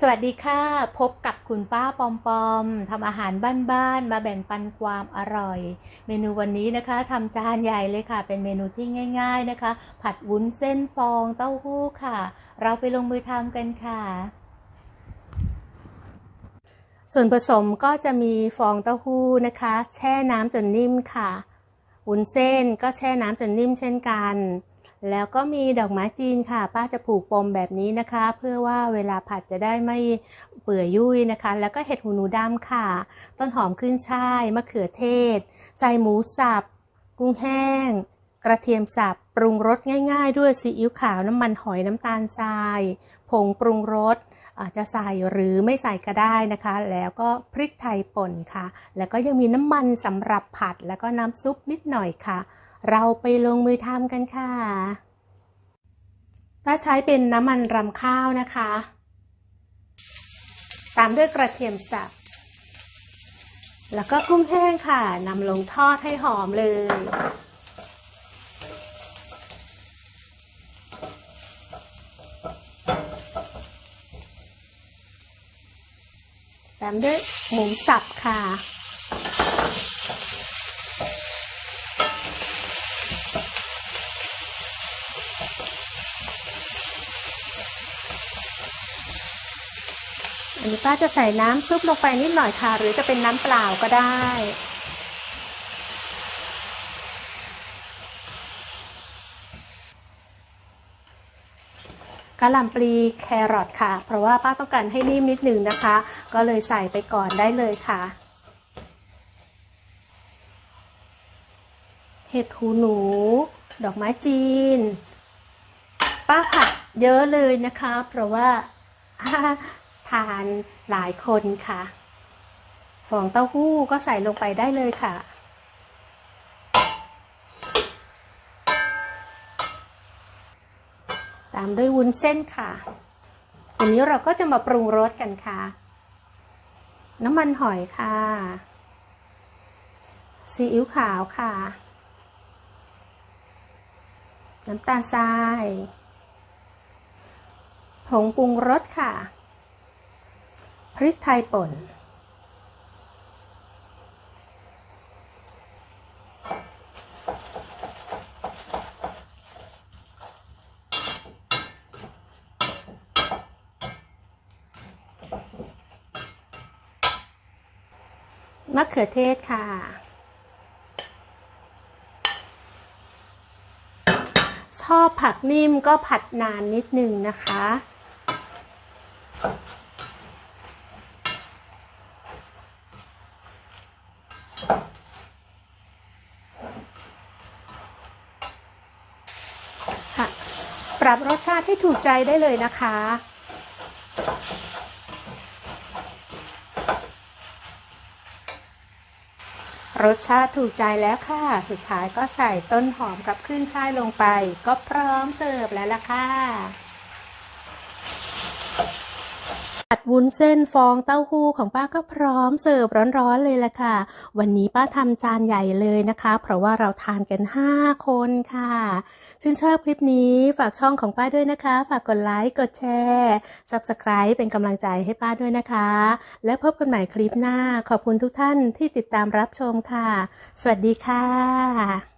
สวัสดีค่ะ พบกับคุณป้าปอมปอมทำอาหารบ้านๆมาแบ่งปันความอร่อย เมนูวันนี้นะคะทำจานใหญ่เลยค่ะ เป็นเมนูที่ง่าย ๆนะคะ ผัดวุ้นเส้นฟองเต้าหู้ค่ะ เราไปลงมือทำกันค่ะ ส่วนผสมก็จะมีฟองเต้าหู้นะคะ แช่น้ำจนนิ่มค่ะวุ้นเส้นก็แช่น้ำจนนิ่มเช่นกัน แล้วก็มีดอกไม้จีนค่ะ ป้าจะผูกปมแบบนี้นะคะ เพื่อว่าเวลาผัดจะได้ไม่เปื่อยยุ่ยนะคะ แล้วก็เห็ดหูหนูดำค่ะ ต้นหอมขึ้นช่ายมะเขือเทศ ใส่หมูสับ กุ้งแห้ง กระเทียมสับ ปรุงรสง่าย ๆ ด้วยซีอิ๊วขาวน้ำมันหอยน้ำตาลทราย ผงปรุงรส อาจจะใส่หรือไม่ใส่ก็ได้นะคะ แล้วก็พริกไทยป่นค่ะ แล้วก็ยังมีน้ำมันสำหรับผัด แล้วก็น้ำซุปนิดหน่อยค่ะ เราไปลงมือทำกันค่ะป้าใช้เป็นน้ำมันรำข้าวนะคะ ตามด้วยกระเทียมสับ แล้วก็กุ้งแห้งค่ะนำลงทอดให้หอมเลย ตามด้วยหมูสับค่ะ อันนี้ป้าจะใส่น้ำซุปลงไปนิดหน่อยค่ะ หรือจะเป็นน้ำเปล่าก็ได้ กะหล่ำปลีแครอทค่ะ เพราะว่าป้าต้องการให้นิ่มนิดนึงนะคะ ก็เลยใส่ไปก่อนได้เลยค่ะ เห็ดหูหนู ดอกไม้จีน ป้าผัดเยอะเลยนะคะ เพราะว่าทานหลายคนค่ะ ฟองเต้าหู้ก็ใส่ลงไปได้เลยค่ะามด้วยวุ้นเส้นค่ะทีนี้เราก็จะมาปรุงรสกันค่ะ น้ำมันหอยค่ะซีอิ๊วขาวค่ะ น้ำตาลทรายผงปรุงรสค่ะ พริกไทยป่น มะเขือเทศค่ะ ชอบผักนิ่มก็ผัดนานนิดนึงนะคะค่ะปรับรสชาติให้ถูกใจได้เลยนะคะ รสชาติถูกใจแล้วค่ะ สุดท้ายก็ใส่ต้นหอมกับขึ้นช่ายลงไป ก็พร้อมเสิร์ฟแล้วล่ะค่ะผััดวุ้นเส้นฟองเต้าหู้ของป้าก็พร้อมเสิร์ฟร้อนๆเลยล่ะค่ะ วันนี้ป้าทำจานใหญ่เลยนะคะ เพราะว่าเราทานกัน 5 คนค่ะ ชื่นชอบคลิปนี้ฝากช่องของป้าด้วยนะคะ ฝากกดไลค์ กดแชร์ Subscribe เป็นกำลังใจให้ป้าด้วยนะคะ และพบกันใหม่คลิปหน้า ขอบคุณทุกท่านที่ติดตามรับชมค่ะ สวัสดีค่ะ